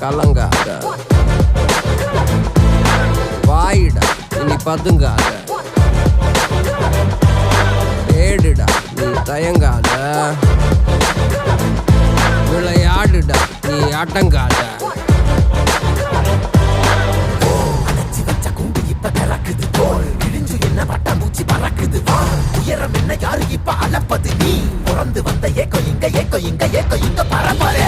கலங்காத. வாயிடா இனி பதுங்காத. தேடுடா நீ தயங்காத. விளையாடுடா நீ அடங்காத. உயரம் என்ன யாரு இப்ப அளப்பது? நீ பிறந்து வந்த ஏக்கோ இங்க ஏக்கோ இங்க ஏக்கோ இங்க பரம்பரை